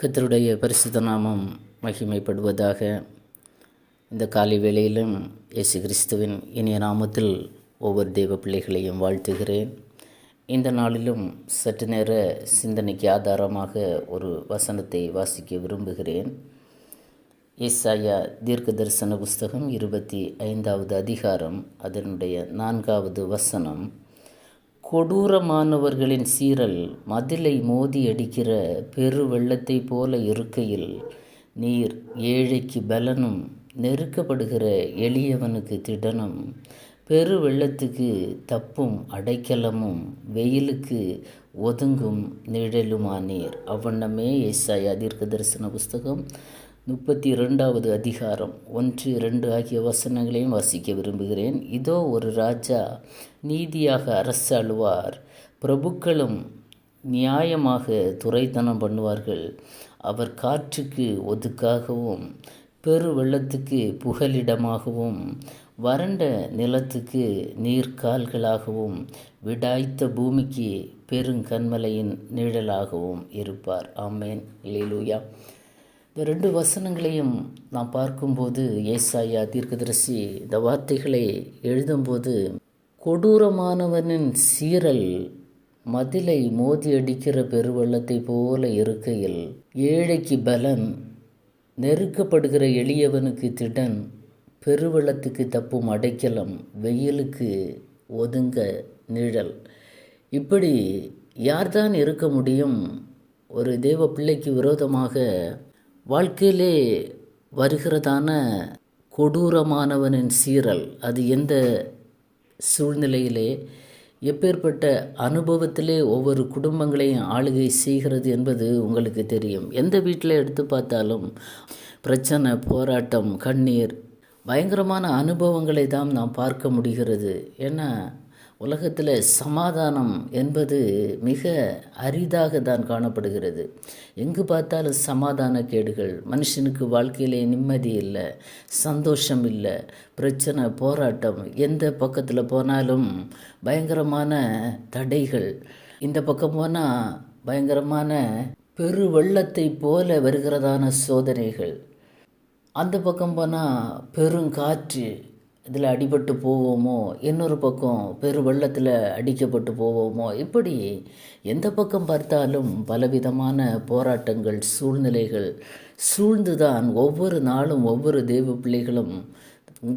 கத்தருடைய பரிசுத்த நாமம் மகிமைப்படுவதாக இந்த காலை வேளையிலும் இயேசு கிறிஸ்துவின் இனிய நாமத்தில் ஒவ்வொரு தெய்வ பிள்ளைகளையும் வாழ்த்துகிறேன். இந்த நாளிலும் சற்று நேர சிந்தனைக்கு ஆதாரமாக ஒரு வசனத்தை வாசிக்க விரும்புகிறேன். ஏசாயா தீர்க்க தரிசன புஸ்தகம் இருபத்தி ஐந்தாவது அதிகாரம் அதனுடைய நான்காவது வசனம். கொடூரமானவர்களின் சீரல் மதிலை மோதி அடிக்கிற பெரு வெள்ளத்தைப் போல இருக்கையில் நீர் ஏழைக்கு பலனும் நெருக்கப்படுகிற எளியவனுக்கு திடனும் பெரு வெள்ளத்துக்கு தப்பும் அடைக்கலமும் வெயிலுக்கு ஒதுங்கும் நிழலுமானீர். அவ்வண்ணமே ஏசாயா தீர்க்க தரிசன புஸ்தகம். முப்பத்தி ரெண்டாவது அதிகாரம் ஒன்று இரண்டு ஆகிய வசனங்களையும் வாசிக்க விரும்புகிறேன். இதோ ஒரு ராஜா நீதியாக அரசு அழுவார் பிரபுக்களும் நியாயமாக துறைத்தனம் பண்ணுவார்கள். அவர் காற்றுக்கு ஒதுக்காகவும் பெரு வெள்ளத்துக்கு புகலிடமாகவும் வறண்ட நிலத்துக்கு நீர்க்கால்களாகவும் விடாய்த்த பூமிக்கு பெருங்கண்மலையின் நிழலாகவும் இருப்பார். ஆமேன். லீலூயா இந்த ரெண்டு வசனங்களையும் நாம் பார்க்கும்போது ஏசாயா தீர்க்கதரிசி இந்த வார்த்தைகளை எழுதும்போது கொடூரமானவனின் சீரல் மதிலை மோதி அடிக்கிற பெருவெள்ளத்தை போல இருக்கையில் ஏழைக்கு பலன் நெருக்கப்படுகிற எளியவனுக்கு திடன் பெருவெள்ளத்துக்கு தப்பும் அடைக்கலம் வெயிலுக்கு ஒதுங்க நிழல். இப்படி யார்தான் இருக்க முடியும்? ஒரு தேவ பிள்ளைக்கு விரோதமாக வாழ்க்கையிலே வருகிறதான கொடூரமானவனின் சீரல் அது எந்த சூழ்நிலையிலே? எப்பேற்பட்ட அனுபவத்திலே ஒவ்வொரு குடும்பங்களையும் ஆளுகை செய்கிறது என்பது உங்களுக்கு தெரியும். எந்த வீட்டில் எடுத்து பார்த்தாலும் பிரச்சனை போராட்டம் கண்ணீர் பயங்கரமான அனுபவங்களை தான் நாம் பார்க்க முடிகிறது. ஏன்னா உலகத்தில் சமாதானம் என்பது மிக அரிதாக தான் காணப்படுகிறது. எங்கு பார்த்தாலும் சமாதான கேடுகள் மனுஷனுக்கு வாழ்க்கையிலே நிம்மதி இல்லை சந்தோஷம் இல்லை பிரச்சனை போராட்டம் எந்த பக்கத்தில் போனாலும் பயங்கரமான தடைகள். இந்த பக்கம் போனால் பயங்கரமான பெரு வெள்ளத்தை போல வருகிறதான சோதனைகள். அந்த பக்கம் போனால் பெருங்காற்று இதில் அடிபட்டு போவோமோ? இன்னொரு பக்கம் பெரு வெள்ளத்தில் அடிக்கப்பட்டு போவோமோ? இப்படி எந்த பக்கம் பார்த்தாலும் பலவிதமான போராட்டங்கள் சூழ்நிலைகள் சூழ்ந்துதான் ஒவ்வொரு நாளும் ஒவ்வொரு தெய்வ பிள்ளைகளும்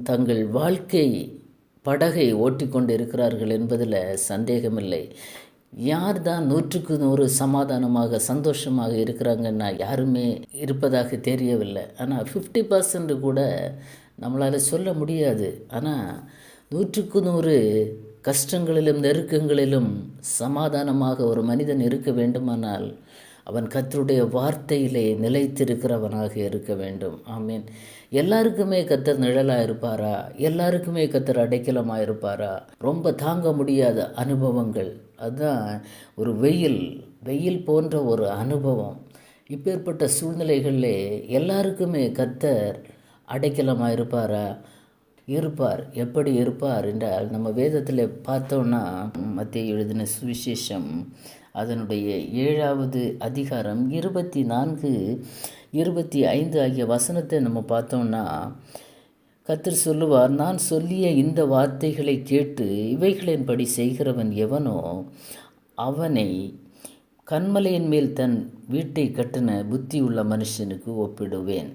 தங்கள் வாழ்க்கை படகை ஓட்டிக்கொண்டு இருக்கிறார்கள் என்பதில் சந்தேகமில்லை. யார் தான் நூற்றுக்கு நூறு சமாதானமாக சந்தோஷமாக இருக்கிறாங்கன்னா யாருமே இருப்பதாக தெரியவில்லை. ஆனால் ஃபிஃப்டி பர்சன்ட் கூட நம்மளால் சொல்ல முடியாது. ஆனால் நூற்றுக்கு நூறு கஷ்டங்களிலும் நெருக்கங்களிலும் சமாதானமாக ஒரு மனிதன் இருக்க வேண்டுமானால் அவன் கத்தருடைய வார்த்தையிலே நிலைத்திருக்கிறவனாக இருக்க வேண்டும். ஆமீன். எல்லாருக்குமே கத்தர் நிழலாக இருப்பாரா எல்லாருக்குமே கத்தர் அடைக்கலமாக இருப்பாரா ரொம்ப தாங்க முடியாத அனுபவங்கள். அதுதான் ஒரு வெயில் வெயில் போன்ற ஒரு அனுபவம். இப்பேற்பட்ட சூழ்நிலைகளிலே எல்லாருக்குமே கத்தர் அடைக்கலமாக இருப்பாரா. இருப்பார் எப்படி இருப்பார் என்றால் நம்ம வேதத்தில் பார்த்தோன்னா மத்திய எழுதின சுவிசேஷம் அதனுடைய ஏழாவது அதிகாரம் இருபத்தி நான்கு இருபத்தி ஐந்து ஆகிய வசனத்தை நம்ம பார்த்தோம்னா கத்தர் சொல்லுவார் நான் சொல்லிய இந்த வார்த்தைகளை கேட்டு இவைகளின்படி செய்கிறவன் எவனோ அவனை கண்மலையின் மேல் தன் வீட்டை கட்டின புத்தி உள்ள மனுஷனுக்கு ஒப்பிடுவேன்.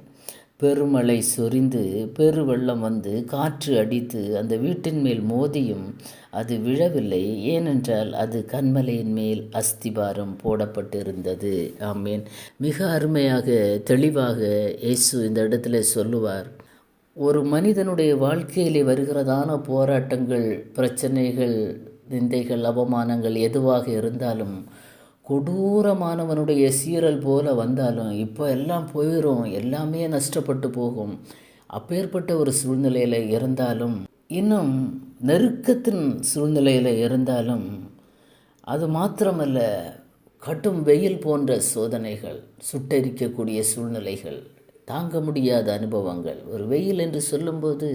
பெருமழை சொரிந்து பெருவெள்ளம் வந்து காற்று அடித்து அந்த வீட்டின் மேல் மோதியும் அது விழவில்லை. ஏனென்றால் அது கண்மலையின் மேல் அஸ்திபாரம் போடப்பட்டிருந்தது. ஆமேன். மிக அருமையாக தெளிவாக இயேசு இந்த இடத்துல சொல்லுவார். ஒரு மனிதனுடைய வாழ்க்கையிலே வருகிறதான போராட்டங்கள் பிரச்சனைகள் நிந்தைகள் அவமானங்கள் எதுவாக இருந்தாலும் கொடூரமானவனுடைய சீரல் போல வந்தாலும் இப்போ எல்லாம் போயிடும் எல்லாமே நஷ்டப்பட்டு போகும். அப்பேற்பட்ட ஒரு சூழ்நிலையில் இருந்தாலும் இன்னும் நெருக்கத்தின் சூழ்நிலையில் இருந்தாலும் அது மாத்திரமல்ல கடும் வெயில் போன்ற சோதனைகள் சுட்டரிக்கக்கூடிய சூழ்நிலைகள். தாங்க முடியாத அனுபவங்கள். ஒரு வெயில் என்று சொல்லும்போது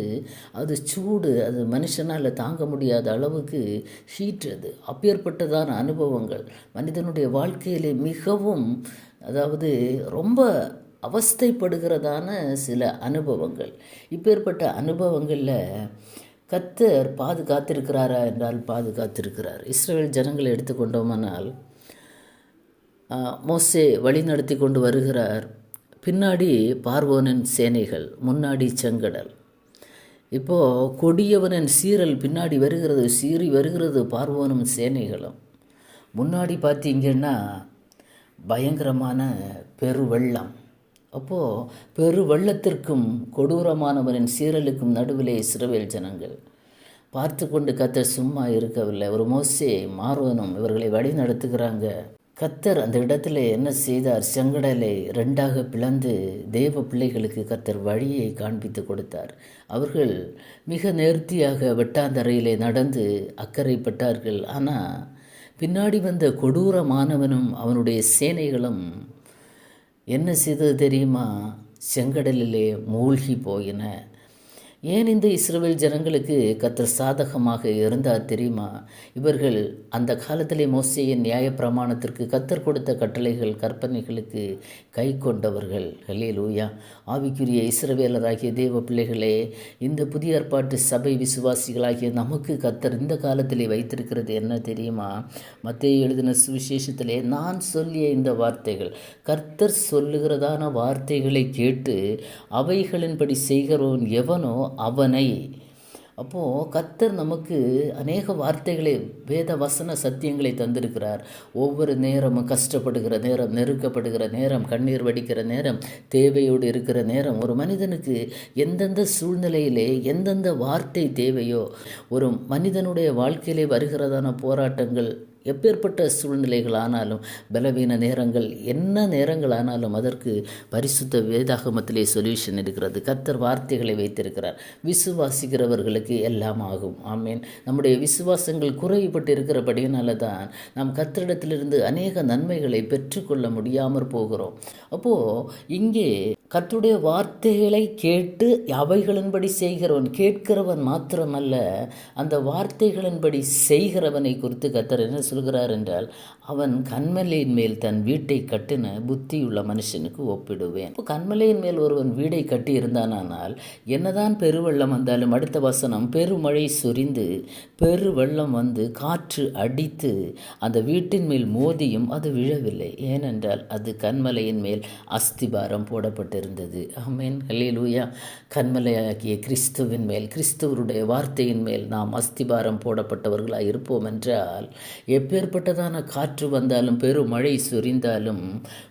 அது சூடு அது மனுஷனால் தாங்க முடியாத அளவுக்கு ஹீட் அது. அப்பேற்பட்டதான அனுபவங்கள். மனிதனுடைய வாழ்க்கையிலே மிகவும் அதாவது ரொம்ப அவஸ்தைப்படுகிறதான சில அனுபவங்கள். இப்பேற்பட்ட அனுபவங்களில் கத்தர் பாதுகாத்திருக்கிறாரா என்றால் பாதுகாத்திருக்கிறார். இஸ்ரேல் ஜனங்களை எடுத்துக்கொண்டோமானால் மோசே வழி நடத்தி கொண்டு வருகிறார். பின்னாடி பார்வோனின் சேனைகள் முன்னாடி செங்கடல். இப்போது கொடியவனின் சீரல் பின்னாடி வருகிறது சீறி வருகிறது பார்வோனும் சேனைகளும். முன்னாடி பார்த்தீங்கன்னா பயங்கரமான பெருவெள்ளம். அப்போது பெரு வெள்ளத்திற்கும் கொடூரமானவனின் சீரலுக்கும் நடுவிலே இஸ்ரவேல் ஜனங்கள். பார்த்து கொண்டு கத்த சும்மா இருக்கவில்லை. ஒரு மோசே மாறுவனும் இவர்களை வழி நடத்துகிறாங்க. கத்தர் அந்த இடத்துல என்ன செய்தார்? செங்கடலை ரெண்டாக பிளந்து தேவ பிள்ளைகளுக்கு கத்தர் வழியை காண்பித்து கொடுத்தார். அவர்கள் மிக நேர்த்தியாக வெட்டாந்தரையிலே நடந்து அக்கறைப்பட்டார்கள் ஆனால் பின்னாடி வந்த கொடூரமானவனும் அவனுடைய சேனைகளும் என்ன செய்தது தெரியுமா? செங்கடலிலே மூழ்கி போயின. ஏன் இந்த இஸ்ரேல் ஜனங்களுக்கு கத்தர் சாதகமாக இருந்தால் தெரியுமா? இவர்கள் அந்த காலத்திலே மோசையின் நியாய பிரமாணத்திற்கு கத்தர் கொடுத்த கட்டளைகள் கற்பனைகளுக்கு கை கொண்டவர்கள். ஹலே லூயா ஆவிக்குரிய இஸ்ரவேலராகிய தேவ பிள்ளைகளே இந்த புதிய ஏற்பாட்டு சபை விசுவாசிகளாகிய நமக்கு கத்தர் இந்த காலத்திலே வைத்திருக்கிறது என்ன தெரியுமா? மத்திய எழுதின சுவிசேஷத்திலே நான் சொல்லிய இந்த வார்த்தைகள் கர்த்தர் சொல்லுகிறதான வார்த்தைகளை கேட்டு அவைகளின்படி செய்கிறவன் எவனோ அவனை. அப்போது கத்தர் நமக்கு அநேக வார்த்தைகளை வேத வசன சத்தியங்களை தந்திருக்கிறார். ஒவ்வொரு நேரமும் கஷ்டப்படுகிற நேரம் நெருக்கப்படுகிற நேரம் கண்ணீர் வடிக்கிற நேரம் தேவையோடு இருக்கிற நேரம். ஒரு மனிதனுக்கு எந்தெந்த சூழ்நிலையிலே எந்தெந்த வார்த்தை தேவையோ ஒரு மனிதனுடைய வாழ்க்கையிலே வருகிறதான போராட்டங்கள் எப்பேற்பட்ட சூழ்நிலைகள் ஆனாலும் பலவீன நேரங்கள் என்ன நேரங்கள் ஆனாலும் அதற்கு பரிசுத்த வேதாகமத்திலே சொல்யூஷன் இருக்கிறது. கர்த்தர் வார்த்தைகளை வைத்திருக்கிறார். விசுவாசிக்கிறவர்களுக்கு எல்லாம் ஆகும். ஆமீன். நம்முடைய விசுவாசங்கள் குறைவுபட்டு இருக்கிறபடியினால தான் நாம் கத்திரிடத்திலிருந்து அநேக நன்மைகளை பெற்றுக்கொள்ள முடியாமற் போகிறோம். அப்போது இங்கே கத்துடைய வார்த்தைகளை கேட்டு அவைகளின்படி செய்கிறவன் கேட்கிறவன் மாத்திரமல்ல அந்த வார்த்தைகளின்படி செய்கிறவனை குறித்து கத்தர் என்ன சொல்கிறார் என்றால் அவன் கண்மலையின் மேல் தன் வீட்டை கட்டின புத்தியுள்ள மனுஷனுக்கு ஒப்பிடுவேன். இப்போ கண்மலையின் மேல் ஒருவன் வீடை கட்டி இருந்தானால் என்னதான் பெருவெள்ளம் வந்தாலும் அடுத்த வசனம் பெருமழை சொரிந்து பெருவெள்ளம் வந்து காற்று அடித்து அந்த வீட்டின் மேல் மோதியும் அது விழவில்லை. ஏனென்றால் அது கண்மலையின் மேல் அஸ்திபாரம் இருந்தது. ஆமேன். ஹலிலூயா கண்மலையாகிய கிறிஸ்துவின் மேல் கிறிஸ்துவருடைய வார்த்தையின் மேல் நாம் அஸ்திபாரம் போடப்பட்டவர்களாக இருப்போம் என்றால் எப்பேற்பட்டதான காற்று வந்தாலும் பெரும் மழை சொரிந்தாலும்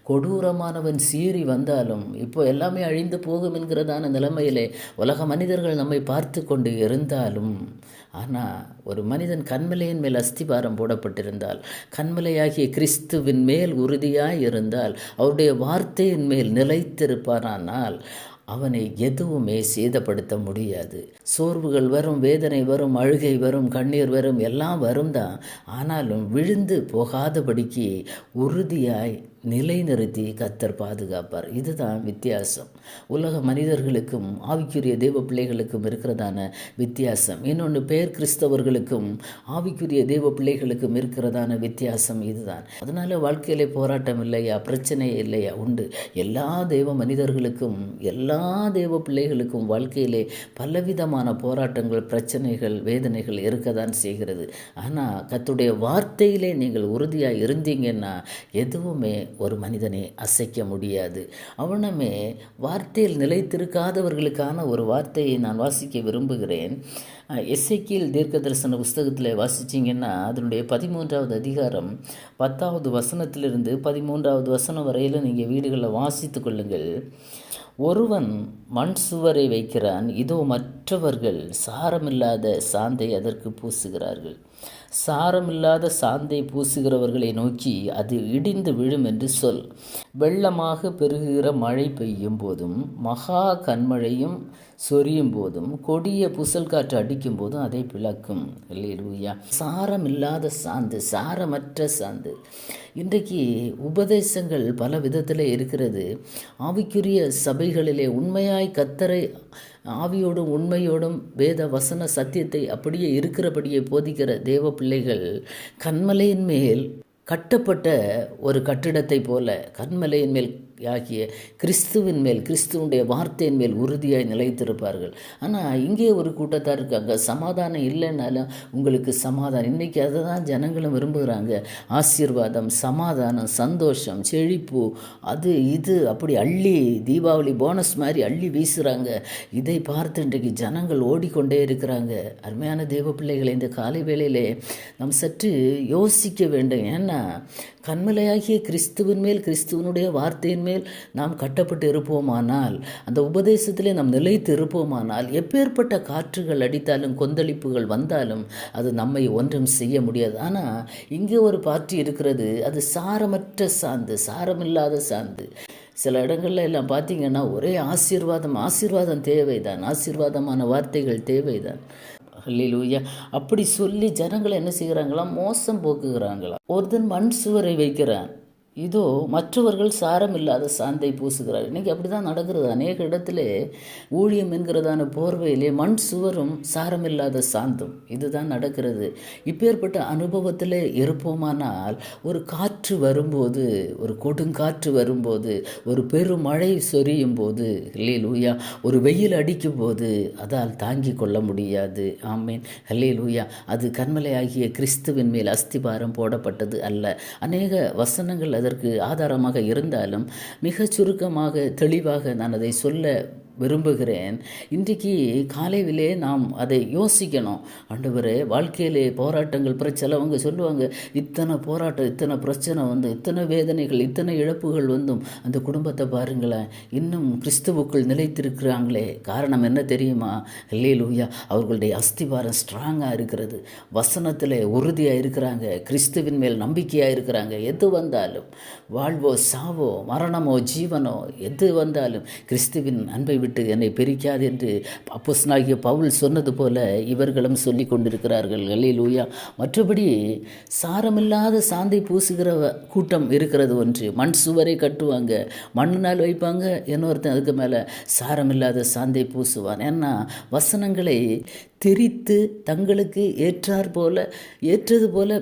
கொடூரமானவன் சீறி வந்தாலும் இப்போ எல்லாமே அழிந்து போகும் என்கிறதான நிலைமையிலே உலக மனிதர்கள் நம்மை பார்த்து கொண்டு இருந்தாலும் ஆனால் ஒரு மனிதன் கண்மலையின் மேல் அஸ்திபாரம் போடப்பட்டிருந்தால் கண்மலையாகிய கிறிஸ்துவின் மேல் உறுதியாய் இருந்தால் அவருடைய வார்த்தையின் மேல் நிலைத்திருப்பானால் அவனை எதுவுமே சேதப்படுத்த முடியாது. சோர்வுகள் வரும் வேதனை வரும் அழுகை வரும் கண்ணீர் வரும் எல்லாம் வரும் தான் ஆனாலும் விழுந்து போகாதபடிக்கு உறுதியாய் நிலைநிறுத்தி கத்தர் பாதுகாப்பார். இதுதான் வித்தியாசம். உலக மனிதர்களுக்கும் ஆவிக்குரிய தேவ பிள்ளைகளுக்கும் இருக்கிறதான வித்தியாசம். இன்னொன்று பேர் கிறிஸ்தவர்களுக்கும் ஆவிக்குரிய தேவ பிள்ளைகளுக்கும் இருக்கிறதான வித்தியாசம் இதுதான். அதனால் வாழ்க்கையிலே போராட்டம் இல்லையா? பிரச்சனை இல்லையா? உண்டு. எல்லா தேவ மனிதர்களுக்கும் எல்லா தேவ பிள்ளைகளுக்கும் வாழ்க்கையிலே பலவிதமான போராட்டங்கள் பிரச்சனைகள் வேதனைகள் இருக்க தான் செய்கிறது. ஆனால் கத்துடைய வார்த்தையிலே நீங்கள் உறுதியாக இருந்தீங்கன்னா எதுவுமே ஒரு மனிதனை அசைக்க முடியாது. அவனமே வார்த்தையில் நிலைத்திருக்காதவர்களுக்கான ஒரு வார்த்தையை நான் வாசிக்க விரும்புகிறேன். எஸ்ஐக்கியல் தீர்க்க தரிசன புஸ்தகத்தில் வாசிச்சிங்கன்னா அதனுடைய பதிமூன்றாவது அதிகாரம் பத்தாவது வசனத்திலிருந்து பதிமூன்றாவது வசனம் வரையில் நீங்கள் வீடுகளில் வாசித்து கொள்ளுங்கள். ஒருவன் மண் சுவரை வைக்கிறான் இதோ மற்றவர்கள் சாரமில்லாத சாந்தை அதற்கு பூசுகிறார்கள். சாரமில்லாத சாந்தை பூசுகிறவர்களை நோக்கி அது இடிந்து விழும் என்று சொல். வெள்ளமாக பெருகுகிற மழை பெய்யும் போதும் மகா கண்மழையும் சொரியும் போதும் கொடிய புசல் காற்று அடிக்கும் போதும் அதை பிளக்கும். இல்லையா சாரமில்லாத சாந்து சாரமற்ற சாந்து. இன்றைக்கு உபதேசங்கள் பல விதத்தில் இருக்கிறது. ஆவிக்குரிய சபைகளிலே உண்மையாய் கத்தரை ஆவியோடும் உண்மையோடும் வேத வசன சத்தியத்தை அப்படியே இருக்கிறபடியே போதிக்கிற தேவ பிள்ளைகள் கண்மலையின் மேல் கட்டப்பட்ட ஒரு கட்டிடத்தை போல கண்மலையின் மேல் ஆகிய கிறிஸ்துவின் மேல் கிறிஸ்துவனுடைய வார்த்தையின் மேல் உறுதியாய் நிலைத்திருப்பார்கள். ஆனால் இங்கே ஒரு கூட்டத்தார் இருக்காங்க. சமாதானம் இல்லைன்னாலும் உங்களுக்கு சமாதானம். இன்றைக்கி அதை தான் ஜனங்களும் விரும்புகிறாங்க. ஆசீர்வாதம் சமாதானம் சந்தோஷம் செழிப்பு அது இது அப்படி அள்ளி தீபாவளி போனஸ் மாதிரி அள்ளி வீசுகிறாங்க இதை பார்த்து இன்றைக்கு ஜனங்கள் ஓடிக்கொண்டே இருக்கிறாங்க. அருமையான தேவ பிள்ளைகளை இந்த காலை வேளையிலே நாம் சற்று யோசிக்க வேண்டும். ஏன்னா கண்மலையாகிய கிறிஸ்துவின் மேல் கிறிஸ்துவனுடைய வார்த்தையின் மேல் நாம் கட்டப்பட்டு இருப்போமானால் அந்த உபதேசத்திலே நாம் நிலைத்து இருப்போமானால் எப்பேற்பட்ட காற்றுகள் அடித்தாலும் கொந்தளிப்புகள் வந்தாலும் அது நம்மை ஒன்றும் செய்ய முடியாது. ஆனால் இங்கே ஒரு பார்ட்டி இருக்கிறது அது சாரமற்ற சாந்து சாரமில்லாத சாந்து. சில இடங்கள்ல எல்லாம் பார்த்தீங்கன்னா ஒரே ஆசீர்வாதம் ஆசீர்வாதம் தேவைதான் ஆசீர்வாதமான வார்த்தைகள் தேவைதான். ஹல்லேலூயா. அப்படி சொல்லி ஜனங்களை என்ன செய்கிறாங்களாம்? மோசம் போக்குகிறாங்களாம். ஒருத்தன் மண் சுவரை வைக்கிறான். இதோ மற்றவர்கள் சாரம் இல்லாத சாந்தை பூசுகிறார் இன்றைக்கி அப்படி தான் நடக்கிறது. அநேக இடத்துல ஊழியம் என்கிறதான போர்வையிலே மண் சுவரும் சாரமில்லாத சாந்தும். இதுதான் நடக்கிறது. இப்பேற்பட்ட அனுபவத்தில் இருப்போமானால் ஒரு காற்று வரும்போது ஒரு கொடுங்காற்று வரும்போது ஒரு பெருமழை சொரியும் போது லூயா ஒரு வெயில் அடிக்கும் போது அதால் தாங்கி கொள்ள முடியாது. ஆமேன். லூயா அது கண்மலை ஆகிய கிறிஸ்துவின் மேல் அஸ்திபாரம் போடப்பட்டது அல்ல. அநேக வசனங்கள் அதற்கு ஆதாரமாக இருந்தாலும் மிகச் சுருக்கமாக தெளிவாக நான் அதை சொல்ல விரும்புகிறேன். இன்றைக்கு காலையிலே நாம் அதை யோசிக்கணும். ஆண்டவரே வாழ்க்கையிலே போராட்டங்கள் பிரச்சலவங்க அவங்க சொல்லுவாங்க இத்தனை போராட்டம் இத்தனை பிரச்சனை வந்து இத்தனை வேதனைகள் இத்தனை இழப்புகள் வந்தும் அந்த குடும்பத்தை பாருங்களேன் இன்னும் கிறிஸ்துவுக்குள் நிலைத்திருக்கிறாங்களே. காரணம் என்ன தெரியுமா? லூயா அவர்களுடைய அஸ்திவாரம் ஸ்ட்ராங்காக இருக்கிறது. வசனத்தில் உறுதியாக இருக்கிறாங்க. கிறிஸ்துவின் மேல் நம்பிக்கையாக இருக்கிறாங்க. எது வந்தாலும் வாழ்வோ சாவோ மரணமோ ஜீவனோ எது வந்தாலும் கிறிஸ்துவின் அன்பை விட்டு என்னை பிரிக்காது என்று அப்போஸ்னாகிய பவுல் சொன்னது போல இவர்களும் சொல்லி கொண்டிருக்கிறார்கள். லூயா மற்றபடி சாரமில்லாத சாந்தை பூசுகிற கூட்டம் இருக்கிறது ஒன்று. மண் சுவரை கட்டுவாங்க. மண்ணினால் வைப்பாங்க. இன்னொருத்தன் அதுக்கு மேலே சாரமில்லாத சாந்தை பூசுவான். ஏன்னா வசனங்களை திரித்து தங்களுக்கு ஏற்றார் போல ஏற்றது போல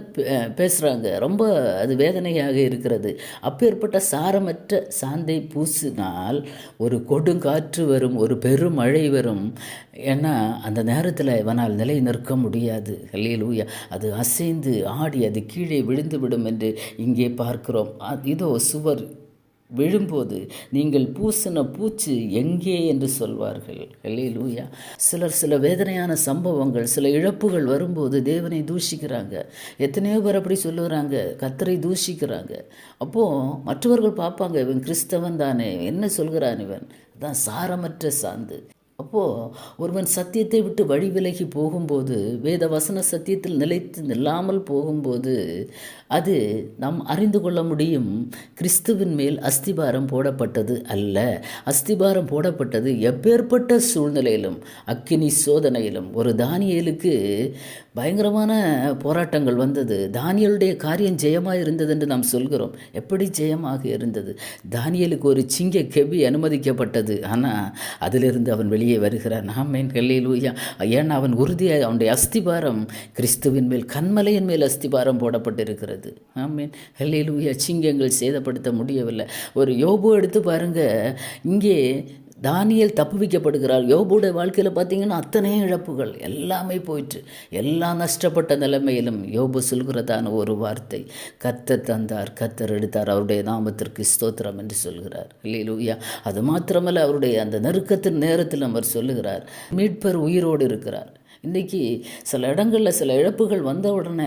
பேசுகிறாங்க ரொம்ப அது வேதனையாக இருக்கிறது. அப்பேற்பட்ட சாரமற்ற சாந்தை பூசினால் ஒரு கொடுங்காற்று வரும் ஒரு பெருமழை வரும். ஏன்னா அந்த நேரத்தில் இவனால் நிலை நிற்க முடியாது. லூயா அது அசைந்து ஆடி அது கீழே விழுந்து விடும் என்று இங்கே பார்க்கிறோம். இதோ சுவர். விழும்போது நீங்கள் பூசின பூச்சு எங்கே என்று சொல்வார்கள். லூயா சிலர் சில வேதனையான சம்பவங்கள் சில இழப்புகள் வரும்போது தேவனை தூஷிக்கிறாங்க. எத்தனையோ பேர் அப்படி சொல்லுகிறாங்க கத்தரை தூஷிக்கிறாங்க. அப்போது மற்றவர்கள் பார்ப்பாங்க இவன் கிறிஸ்தவன் தானே. என்ன சொல்கிறான் இவன்? தான் சாரமற்ற சாந்து. அப்போது ஒருவன் சத்தியத்தை விட்டு வழி விலகி போகும்போது வேத வசன சத்தியத்தில் நிலைத்து நில்லாமல் போகும்போது அது நாம் அறிந்து கொள்ள முடியும் கிறிஸ்துவின் மேல் அஸ்திபாரம் போடப்பட்டது அல்ல. அஸ்திபாரம் போடப்பட்டது எப்பேற்பட்ட சூழ்நிலையிலும் அக்கினி சோதனையிலும். ஒரு தானியலுக்கு பயங்கரமான போராட்டங்கள் வந்தது. தானியலுடைய காரியம் ஜெயமாக இருந்தது என்று நாம் சொல்கிறோம். எப்படி ஜெயமாக இருந்தது? தானியலுக்கு ஒரு சிங்க கெவி அனுமதிக்கப்பட்டது. ஆனால் அதிலிருந்து அவன் வெளியே வருகிறான். ஆமேன் கல்லையிலூயா ஏன்னா அவன் உறுதியாக அவனுடைய அஸ்திபாரம் கிறிஸ்துவின் மேல் கண்மலையின் மேல் அஸ்திபாரம் போடப்பட்டிருக்கிறது. ஆமேன் கல்லையிலூயா சிங்கங்கள் சேதப்படுத்த முடியவில்லை. ஒரு யோபு எடுத்து பாருங்கள் இங்கே தானியல் தப்புவிக்கப்படுகிறார் யோபுடைய வாழ்க்கையில் பார்த்தீங்கன்னா அத்தனை இழப்புகள் எல்லாமே போயிட்டு எல்லாம் நஷ்டப்பட்ட நிலைமையிலும் யோபு சொல்கிறதான ஒரு வார்த்தை. கத்தர் தந்தார் கத்தர் எடுத்தார் அவருடைய நாமத்திற்கு ஸ்தோத்திரம் என்று சொல்கிறார். இல்லையிலூயா அது மாத்திரமல்ல அவருடைய அந்த நெருக்கத்தின் நேரத்தில் அவர் சொல்லுகிறார். மீட்பர் உயிரோடு இருக்கிறார். இன்றைக்கி சில இடங்களில் சில இழப்புகள் வந்த உடனே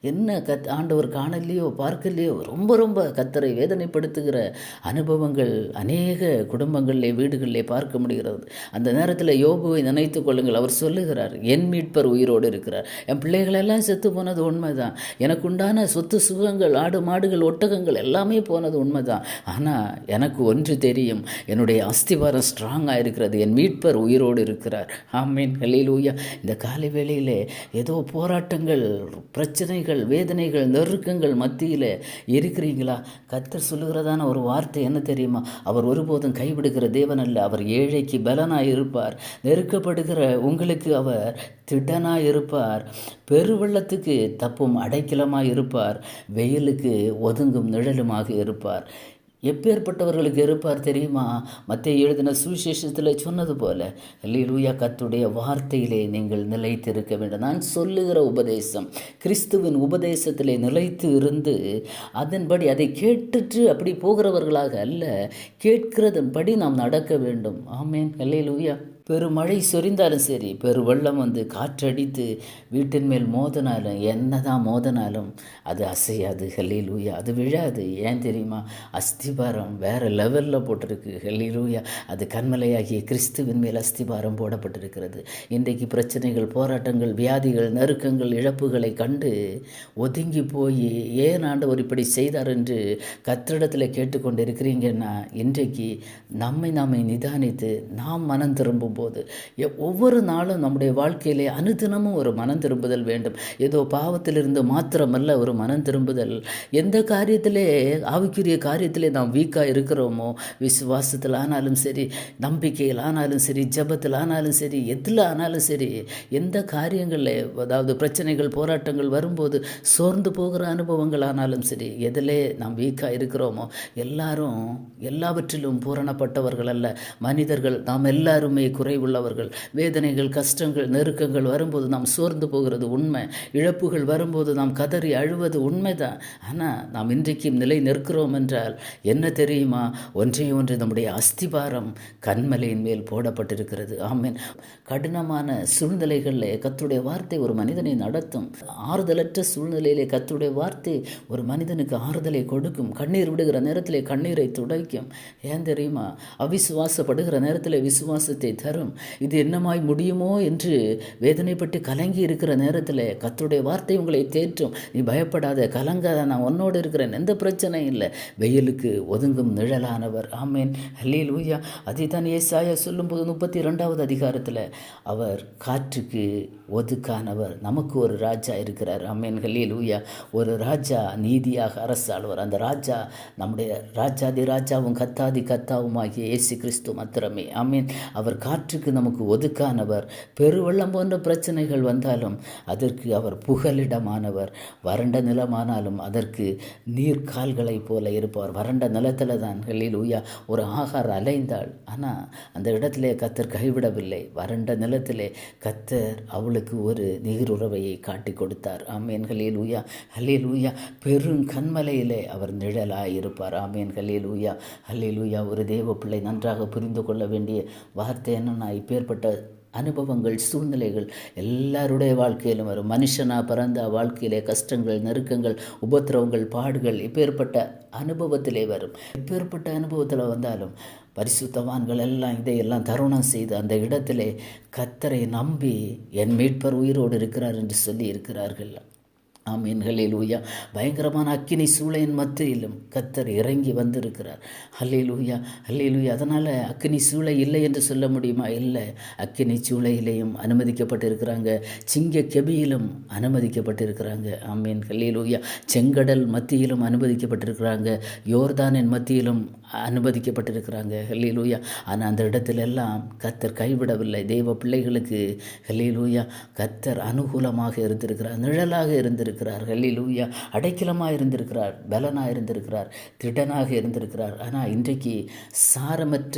என்ன கத் ஆண்டவர் காணலையோ பார்க்கலையோ ரொம்ப ரொம்ப கத்தரை வேதனைப்படுத்துகிற அனுபவங்கள் அநேக குடும்பங்களிலே வீடுகளிலே பார்க்க முடிகிறது. அந்த நேரத்தில் யோபுவை நினைத்து கொள்ளுங்கள். அவர் சொல்லுகிறார் என் மீட்பர் உயிரோடு இருக்கிறார். என் பிள்ளைகளெல்லாம் செத்து போனது உண்மைதான். எனக்கு உண்டான சொத்து சுகங்கள் ஆடு மாடுகள் ஒட்டகங்கள் எல்லாமே போனது உண்மைதான். ஆனால் எனக்கு ஒன்று தெரியும். என்னுடைய அஸ்திவாரம் ஸ்ட்ராங்காக இருக்கிறது. என் மீட்பர் உயிரோடு இருக்கிறார். ஆமீன். ஹலீலூயா இந்த காலை வேளையில் ஏதோ போராட்டங்கள் பிரச்சனைகள் வேதனைகள் நெருக்கங்கள் மத்தியில் இருக்கிறீங்களா? கத்தர் சொல்லுகிறதான ஒரு வார்த்தை என்ன தெரியுமா? அவர் ஒருபோதும் கைவிடுகிற தேவன் அல்ல. அவர் ஏழைக்கு பலனாக இருப்பார். நெருக்கப்படுகிற உங்களுக்கு அவர் திடனாக இருப்பார். பெருவெள்ளத்துக்கு தப்பும் அடைக்கலமாக இருப்பார். வெயிலுக்கு ஒதுங்கும் நிழலுமாக இருப்பார். எப்பேற்பட்டவர்களுக்கு இருப்பார் தெரியுமா? மத்திய எழுதின சுவிசேஷத்தில் சொன்னது போல லூயா கத்துடைய வார்த்தையிலே நீங்கள் நிலைத்திருக்க வேண்டும். நான் சொல்லுகிற உபதேசம் கிறிஸ்துவின் உபதேசத்திலே நிலைத்து இருந்து அதன்படி அதை கேட்டுட்டு அப்படி போகிறவர்களாக அல்ல கேட்கிறதன்படி நாம் நடக்க வேண்டும். ஆமேன். லூயா பெருமழை சொரிந்தாலும் சரி பெரு வெள்ளம் வந்து காற்றடித்து வீட்டின் மேல் மோதினாலும் என்ன தான் மோதினாலும் அது அசையாது. ஹெல்லிலூயா. அது விழாது. ஏன் தெரியுமா? அஸ்திபாரம் வேறு லெவலில் போட்டிருக்கு. ஹெல்லிலூயா. அது கண்மலையாகிய கிறிஸ்துவின் மேல் அஸ்திபாரம் போடப்பட்டிருக்கிறது. இன்றைக்கு பிரச்சனைகள் போராட்டங்கள் வியாதிகள் நெருக்கங்கள் இழப்புகளை கண்டு ஒதுங்கி போய் ஏன் ஆண்டவர் இப்படி செய்தார் என்று கத்திரிடத்தில் கேட்டுக்கொண்டு இருக்கிறீங்கன்னா இன்றைக்கு நம்மை நாமே நிதானித்து நாம் மனம் திரும்பும் போது ஒவ்வொரு நாளும் நம்முடைய வாழ்க்கையிலே அனுதினமும் ஒரு மனம் திரும்புதல் வேண்டும். ஏதோ பாவத்திலிருந்து மாத்திரமல்ல ஒரு மனம் திரும்புதல். எந்த காரியத்திலே ஆவிக்குரிய காரியத்திலே நாம் வீக்காக இருக்கிறோமோ விசுவாசத்தில் ஆனாலும் சரி நம்பிக்கையில் ஆனாலும் சரி ஜபத்தில் ஆனாலும் சரி எதில் ஆனாலும் சரி எந்த காரியங்களில் அதாவது பிரச்சனைகள் போராட்டங்கள் வரும்போது சோர்ந்து போகிற அனுபவங்கள் ஆனாலும் சரி எதிலே நாம் வீக்காக இருக்கிறோமோ எல்லாரும் எல்லாவற்றிலும் பூரணப்பட்டவர்கள் அல்ல. மனிதர்கள் நாம் எல்லாருமே குறைவுள்ளவர்கள். வேதனைகள் கஷ்டங்கள் நெருக்கங்கள் வரும்போது நாம் சோர்ந்து போகிறது உண்மை. இழப்புகள் வரும்போது நாம் கதறி அழுவது உண்மைதான். ஆனால் நாம் இன்றைக்கும் நிலை நிற்கிறோம் என்றால் என்ன தெரியுமா? ஒன்றையும் ஒன்று நம்முடைய அஸ்திபாரம் கண்மலையின் மேல் போடப்பட்டிருக்கிறது. ஆமீன். கடினமான சூழ்நிலைகளில் கத்துடைய வார்த்தை ஒரு மனிதனை நடத்தும். ஆறுதலற்ற சூழ்நிலையிலே கத்துடைய வார்த்தை ஒரு மனிதனுக்கு ஆறுதலை கொடுக்கும். கண்ணீர் விடுகிற நேரத்தில் கண்ணீரை துடைக்கும். ஏன் தெரியுமா? அவிசுவாசப்படுகிற நேரத்தில் விசுவாசத்தை தரும். தரும் இது என்னமாய் முடியுமோ என்று வேதனைப்பட்டு கலங்கி இருக்கிற நேரத்தில் கத்துடைய வார்த்தை உங்களை தேற்றும். நீ பயப்படாத கலங்காத நான் உன்னோடு இருக்கிறேன். எந்த பிரச்சனையும் இல்லை. வெயிலுக்கு ஒதுங்கும் நிழலானவர். ஆமேன். ஹல்லியில் ஊயா அதை தான் ஏசாயா சொல்லும்போது முப்பத்தி ரெண்டாவது அதிகாரத்தில் அவர் காற்றுக்கு ஒதுக்கானவர். நமக்கு ஒரு ராஜா இருக்கிறார். அம்மேன் ஹல்லியில் ஊயா ஒரு ராஜா நீதியாக அரசாழ்வர் அந்த ராஜா நம்முடைய ராஜாதி ராஜாவும் கத்தாதி கத்தாவும் ஆகிய ஏசு கிறிஸ்து மாத்திரமே. ஆமீன். அவர் காற்று காற்றுக்கு நமக்கு ஒதுக்கானவர். பெருவெள்ளம் போன்ற பிரச்சனைகள் வந்தாலும் அதற்கு அவர் புகலிடமானவர். வறண்ட நிலமானாலும் அதற்கு நீர்கால்களைப் போல இருப்பார் வறண்ட நிலத்தில் தான் ஹெல்லில் ஊயா ஒரு ஆகார் அலைந்தாள். ஆனால் அந்த இடத்திலே கத்தர் கைவிடவில்லை. வறண்ட நிலத்திலே கத்தர் அவளுக்கு ஒரு நீருறவையை காட்டி கொடுத்தார். ஆமேன் ஹலில் ஊயா ஹலில் ஊயா பெரும் கண்மலையிலே அவர் நிழலாய் இருப்பார் ஆமேன் ஹலில் ஊயா ஹலில் ஊயா ஒரு தேவ பிள்ளை நன்றாக புரிந்து கொள்ள வேண்டிய வார்த்தை என்ன நான் இப்பேற்பட்ட அனுபவங்கள் சூழ்நிலைகள் எல்லாருடைய வாழ்க்கையிலும் வரும். மனுஷனாக பிறந்த வாழ்க்கையிலே கஷ்டங்கள் நெருக்கங்கள் உபத்திரவங்கள் பாடுகள் இப்பேற்பட்ட அனுபவத்திலே வரும். இப்பேற்பட்ட அனுபவத்தில் வந்தாலும் பரிசுத்தவான்கள் எல்லாம் இதையெல்லாம் தருணம் செய்து அந்த இடத்திலே கத்தரை நம்பி என் மீட்பர் உயிரோடு இருக்கிறார் என்று சொல்லி இருக்கிறார்கள். ஆமீன் லூயா பயங்கரமான அக்கினி சூளையின் மத்தியிலும் கத்தர் இறங்கி வந்திருக்கிறார். ஹல்லே லூயா ஹல்லே லூயா அதனால் அக்கினி சூளை இல்லை என்று சொல்ல முடியுமா? இல்லை. அக்கினி சூளையிலையும் அனுமதிக்கப்பட்டிருக்கிறாங்க. சிங்க கெபியிலும் அனுமதிக்கப்பட்டிருக்கிறாங்க. ஆமீன் ஹல்லே லூயா செங்கடல் மத்தியிலும் அனுமதிக்கப்பட்டிருக்கிறாங்க. யோர்தானின் மத்தியிலும் அனுமதிக்கப்பட்டிருக்கிறாங்க. ஹல்லே லூயா ஆனால் அந்த இடத்துல எல்லாம் கத்தர் கைவிடவில்லை. தெய்வ பிள்ளைகளுக்கு ஹல்லே லூயா கத்தர் அனுகூலமாக இருந்திருக்கிறார். நிழலாக இருந்திருக்கிறார். இருந்திருக்கிறார் ஹல்லிலூயா. அடைக்கலமாக இருந்திருக்கிறார். பலனாக இருந்திருக்கிறார். திடனாக இருந்திருக்கிறார். ஆனால் இன்றைக்கு சாரமற்ற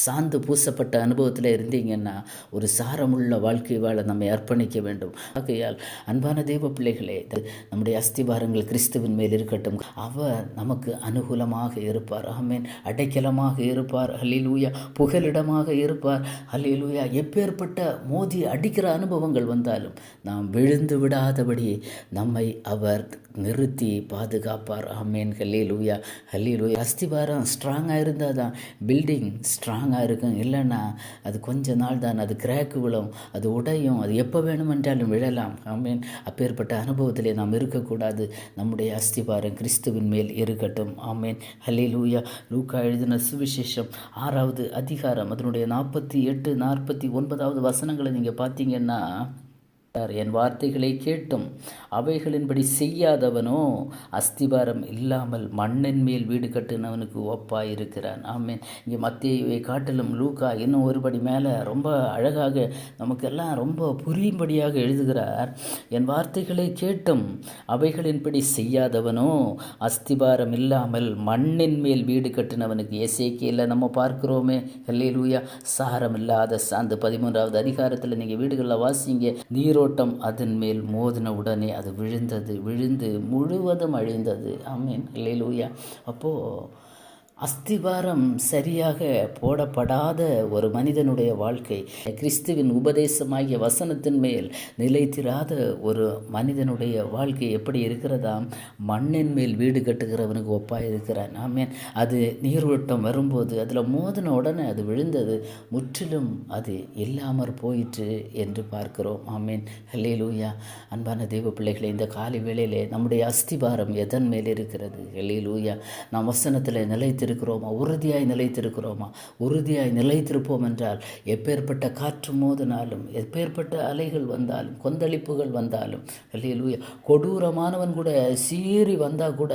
சாந்து பூசப்பட்ட அனுபவத்தில் இருந்தீங்கன்னா ஒரு சாரமுள்ள வாழ்க்கை வாழ நம்மை அர்ப்பணிக்க வேண்டும். ஆகையால் அன்பான தெய்வ பிள்ளைகளே நம்முடைய அஸ்திபாரங்கள் கிறிஸ்துவின் மேல் இருக்கட்டும். அவர் நமக்கு அனுகூலமாக இருப்பார். ஆமேன். அடைக்கலமாக இருப்பார். ஹலிலூயா புகலிடமாக இருப்பார். ஹலிலூயா எப்பேற்பட்ட மோதி அடிக்கிற அனுபவங்கள் வந்தாலும் நாம் விழுந்து விடாதபடி நம் நம்மை அவர் நிறுத்தி பாதுகாப்பார். ஆமேன். ஹல்லி லூயா ஹல்லி லூயா அஸ்திவாரம் ஸ்ட்ராங்காக இருந்தால் தான் பில்டிங் ஸ்ட்ராங்காக இருக்கும். இல்லைன்னா அது கொஞ்ச நாள் தான் அது கிராக்கு விழும் அது உடையும் அது எப்போ வேணுமென்றாலும் விழலாம். ஆமேன். அப்பேற்பட்ட அனுபவத்திலே நாம் இருக்கக்கூடாது. நம்முடைய அஸ்திவாரம் கிறிஸ்துவின் மேல் இருக்கட்டும். ஆமேன். ஹல்லி லூயா லூக்கா எழுதின சுவிசேஷம் ஆறாவது அதிகாரம் அதனுடைய நாற்பத்தி எட்டு நாற்பத்தி ஒன்பதாவது வசனங்களை நீங்கள் பார்த்தீங்கன்னா என் வார்த்தைகளை கேட்டும். அவைகளின்படி செய்யாதவனோ அஸ்திபாரம் இல்லாமல் மண்ணின் மேல் வீடு கட்டினவனுக்கு ஒப்பாக இருக்கிறான். ஆமேன். இங்கே மத்தியை காட்டிலும் லூக்கா இன்னும் ஒருபடி மேலே ரொம்ப அழகாக நமக்கெல்லாம் ரொம்ப புரியும்படியாக எழுதுகிறார் என் வார்த்தைகளை கேட்டும். அவைகளின்படி செய்யாதவனோ அஸ்திபாரம் இல்லாமல் மண்ணின் மேல் வீடு கட்டினவனுக்கு. எசேக்கியில் நம்ம பார்க்கிறோமே. ஹல்லேலூயா. சாரம் இல்லாத அந்த பதிமூன்றாவது அதிகாரத்தில் நீங்கள் வீடுகளில் வாசிங்க. நீரோட்டம் அதன் மேல் மோதின உடனே அது விழுந்தது விழுந்து முழுவதும் அழிந்தது. ஆமீன். இல்லையிலூயா அப்போது அஸ்திவாரம் சரியாக போடப்படாத ஒரு மனிதனுடைய வாழ்க்கை கிறிஸ்துவின் உபதேசமாகிய வசனத்தின் மேல் நிலைத்திராத ஒரு மனிதனுடைய வாழ்க்கை எப்படி இருக்கிறதாம் மண்ணின் மேல் வீடு கட்டுகிறவனுக்கு ஒப்பாக இருக்கிறான். ஆமேன். அது நீர்வட்டம் வரும்போது அதில் மோதின உடனே அது விழுந்தது முற்றிலும் அது இல்லாமற் போயிற்று என்று பார்க்கிறோம். ஆமேன். ஹல்லே லூயா அன்பான தெய்வ பிள்ளைகளை இந்த காலை வேளையிலே நம்முடைய அஸ்திபாரம் எதன் மேல் இருக்கிறது? ஹல்லே லூயா நாம் வசனத்தில் நிலைத்து நிலைத்திருக்கிறோமா? உறுதியாய் நிலைத்திருக்கிறோமா? உறுதியாய் நிலைத்திருப்போம் என்றால் எப்பேற்பட்ட காற்று மோதினாலும் எப்பேற்பட்ட அலைகள் வந்தாலும் கொந்தளிப்புகள் வந்தாலும் கொடூரமானவன் கூட சீறி வந்தால் கூட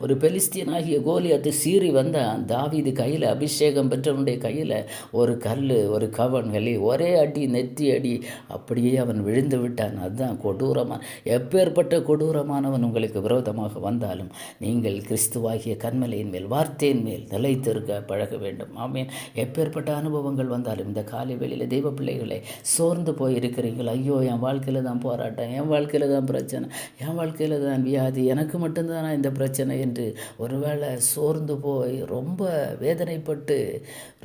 ஒரு பெலிஸ்தீனாகிய கோலியாத்து சீறி வந்தால் தாவிது கையில் அபிஷேகம் பெற்றவனுடைய கையில் ஒரு கல் ஒரு கவன்களி ஒரே அடி நெத்தி அடி அப்படியே அவன் விழுந்து விட்டான். அதுதான் கொடூரமான எப்பேற்பட்ட கொடூரமானவன் உங்களுக்கு விரோதமாக வந்தாலும் நீங்கள் கிறிஸ்துவாகிய கண்மலையின் மேல் வார்த்தையின் மேல் நிலைத்திருக்க பழக வேண்டும். ஆமீன். எப்பேற்பட்ட அனுபவங்கள் வந்தாலும் இந்த காலை வெளியில் தெய்வ பிள்ளைகளை சோர்ந்து போயிருக்கிறீர்கள். ஐயோ என் வாழ்க்கையில் தான் போராட்டம் என் வாழ்க்கையில் தான் பிரச்சனை என் வாழ்க்கையில் தான் வியாதி எனக்கு மட்டும்தானா இந்த பிரச்சனை என்று ஒருவேளை சோர்ந்து போய் ரொம்ப வேதனைப்பட்டு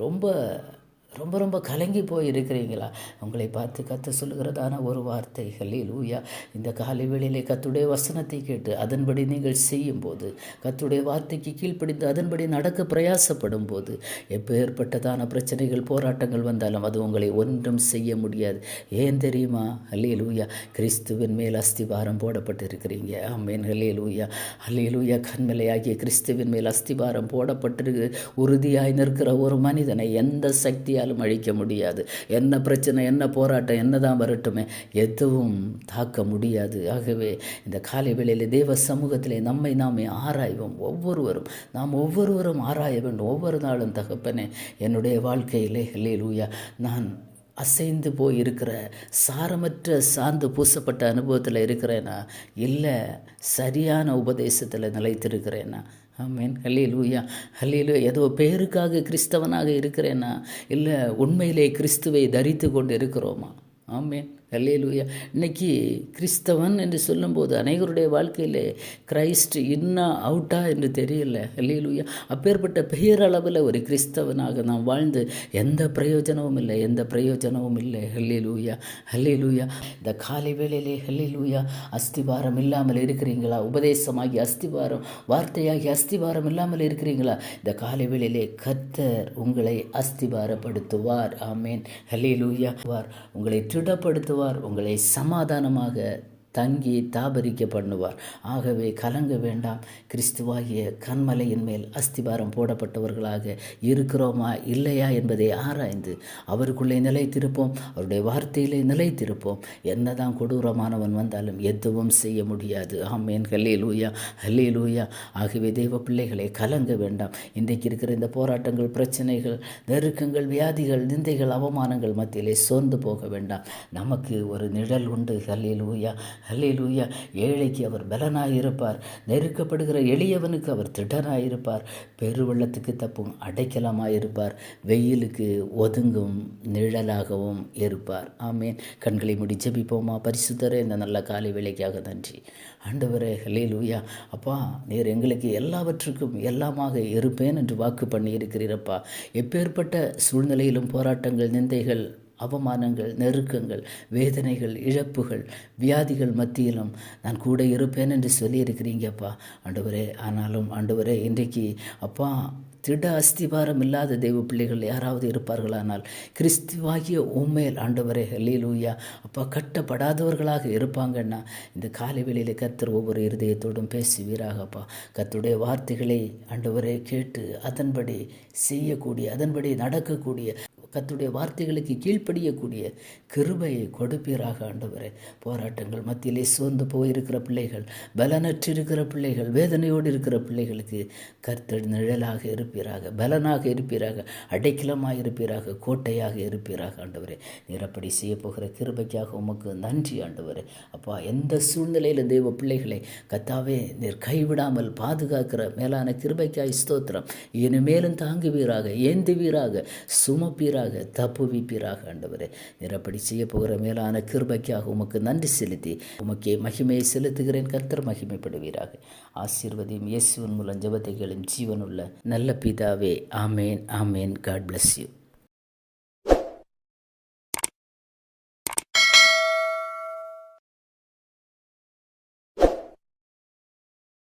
ரொம்ப ரொம்ப ரொம்ப கலங்கி போய் இருக்கிறீங்களா உங்களை பார்த்து கற்று சொல்லுகிறதான ஒரு வார்த்தை. லூயா இந்த காலை வேளையிலே கத்துடைய வசனத்தை கேட்டு அதன்படி நீங்கள் செய்யும்போது கத்துடைய வார்த்தைக்கு கீழ்ப்படிந்து அதன்படி நடக்க பிரயாசப்படும் போது எப்போ ஏற்பட்டதான பிரச்சனைகள் போராட்டங்கள் வந்தாலும் அது உங்களை ஒன்றும் செய்ய முடியாது. ஏன் தெரியுமா? அல்லே லூயா கிறிஸ்துவின் மேல் அஸ்திபாரம் போடப்பட்டு இருக்கிறீங்க ஆமேன். ஹலே லூயா அல்லே லூயா கண்மலையாகிய கிறிஸ்துவின் மேல் அஸ்திபாரம் போடப்பட்டிருக்கு. உறுதியாய் நிற்கிற ஒரு மனிதனை எந்த சக்தியாக யாராலும் அழிக்க முடியாது. என்ன பிரச்சனை என்ன போராட்டம் என்ன தான் வரட்டுமே எதுவும் தாக்க முடியாது. ஆகவே இந்த காலை வேளையில் தேவ சமூகத்திலே நம்மை நாமே ஆராய்வோம். ஒவ்வொருவரும் நாம் ஒவ்வொருவரும் ஆராய வேண்டும். ஒவ்வொரு நாளும் தகப்பனே என்னுடைய வாழ்க்கையிலே லூயா நான் அசைந்து போய் இருக்கிற சாரமற்ற சார்ந்து பூசப்பட்ட அனுபவத்தில் இருக்கிறேனா? இல்லை சரியான உபதேசத்தில் நிலைத்திருக்கிறேனா? ஆமேன். ஹல்லேலூயா. ஹல்லேலூயா. ஏதோ பேருக்காக கிறிஸ்தவனாக இருக்கிறேன்னா இல்லை உண்மையிலே கிறிஸ்துவை தரித்து கொண்டு இருக்கிறோமா ஆமேன். லூயா இன்னைக்கு கிறிஸ்தவன் என்று சொல்லும்போது அனைவருடைய வாழ்க்கையில் கிரைஸ்ட் இன்னா அவுட்டா என்று தெரியல. லூயா அப்பேற்பட்ட பெயரளவில் ஒரு கிறிஸ்தவனாக நாம் வாழ்ந்து எந்த பிரயோஜனமும் இல்லை எந்த பிரயோஜனமும் இல்லை. லூயா ஹல்லேலூயா இந்த காலை வேளையிலே லூயா அஸ்திபாரம் இல்லாமல் இருக்கிறீங்களா? உபதேசமாகி அஸ்திபாரம் வார்த்தையாகி அஸ்திபாரம் இல்லாமல் இருக்கிறீங்களா? இந்த காலை வேளையிலே கத்தர் உங்களை அஸ்திபாரப்படுத்துவார் ஆமேன். லூயா உங்களை திடப்படுத்துவார். ஆண்டவர் உங்களை சமாதானமாக தங்கி தாபரிக்க பண்ணுவார் ஆகவே கலங்க வேண்டாம். கிறிஸ்துவாகிய கண்மலையின் மேல் அஸ்திபாரம் போடப்பட்டவர்களாக இருக்கிறோமா இல்லையா என்பதை ஆராய்ந்து அவருக்குள்ளே நிலைத்திருப்போம். அவருடைய வார்த்தையிலே நிலைத்திருப்போம். என்னதான் கொடூரமானவன் வந்தாலும் எதுவும் செய்ய முடியாது. ஆமேன். ஹல்லே லூயா ஹல்லே லூயா ஆகவே தெய்வ பிள்ளைகளை கலங்க வேண்டாம். இன்றைக்கு இருக்கிற இந்த போராட்டங்கள் பிரச்சனைகள் நெருக்கங்கள் வியாதிகள் நிந்தைகள் அவமானங்கள் மத்தியிலே சோர்ந்து போக வேண்டாம். நமக்கு ஒரு நிழல் உண்டு. ஹல்லே லூயா ஹல்லேலூயா. ஏழைக்கு அவர் பலனாயிருப்பார். நெருக்கப்படுகிற எளியவனுக்கு அவர் திடனாக இருப்பார் பெருவெள்ளத்துக்கு தப்பும் அடைக்கலமாக இருப்பார் வெயிலுக்கு ஒதுங்கும் நிழலாகவும் இருப்பார். ஆமேன். கண்களை முடி ஜெபிப்போமா பரிசுத்தர. இந்த நல்ல காலை வேலைக்காக நன்றி. ஆண்டவரே ஹலே லூயா அப்பா நீர் எங்களுக்கு எல்லாவற்றுக்கும் எல்லாமாக இருப்பேன் என்று வாக்கு பண்ணியிருக்கிறீரப்பா எப்பேற்பட்ட சூழ்நிலையிலும் போராட்டங்கள் நிந்தைகள் அவமானங்கள் நெருக்கங்கள் வேதனைகள் இழப்புகள் வியாதிகள் மத்தியிலும் நான் கூட இருப்பேன் என்று சொல்லியிருக்கிறீங்கப்பா. ஆண்டவரே ஆனாலும் ஆண்டவரே இன்றைக்கு அப்பா திட அஸ்திபாரம் இல்லாத தெய்வ பிள்ளைகள் யாராவது இருப்பார்களானால் கிறிஸ்துவாகிய உண்மையில் ஆண்டவரே லூயா அப்பா கட்டப்படாதவர்களாக இருப்பாங்கன்னா இந்த காலை வேளையில் கத்தர் ஒவ்வொரு இருதயத்தோடும் பேசுவீராகப்பா. கத்துடைய வார்த்தைகளை ஆண்டவரே கேட்டு அதன்படி செய்யக்கூடிய அதன்படி நடக்கக்கூடிய கத்துடைய வார்த்தைகளுக்கு கீழ்ப்படியக்கூடிய கிருபையை கொடுப்பீராக ஆண்டவரே. போராட்டங்கள் மத்தியிலே சோர்ந்து போயிருக்கிற பிள்ளைகள் பலனற்று இருக்கிற பிள்ளைகள் வேதனையோடு இருக்கிற பிள்ளைகளுக்கு கர்த்தர் நிழலாக இருப்பீராக பலனாக இருப்பீராக அடைக்கலமாக இருப்பீராக கோட்டையாக இருப்பீராக ஆண்டவரே. நீர் அப்படி செய்ய போகிற கிருபைக்காக உமக்கு நன்றி ஆண்டவரே. அப்பா எந்த சூழ்நிலையில் தெய்வ பிள்ளைகளை கத்தாவே நீர் கைவிடாமல் பாதுகாக்கிற மேலான கிருபைக்காய் ஸ்தோத்திரம். இனிமேலும் தாங்குவீராக ஏந்துவீராக சுமப்பீராக தப்புவிப்பீராக ஆண்டவரே. நீர் செய்ய போகிற மேலான கிருபைக்காக உமக்கு நன்றி செலுத்தி உமக்கே மகிமையை செலுத்துகிறேன். கர்த்தர் மகிமைப்படுவீராக. ஆசீர்வதியும் இயேசுவன் மூலம் ஜெபத்தைகளும் ஜீவனுள்ள நல்ல பிதாவே. ஆமேன் ஆமேன். God bless you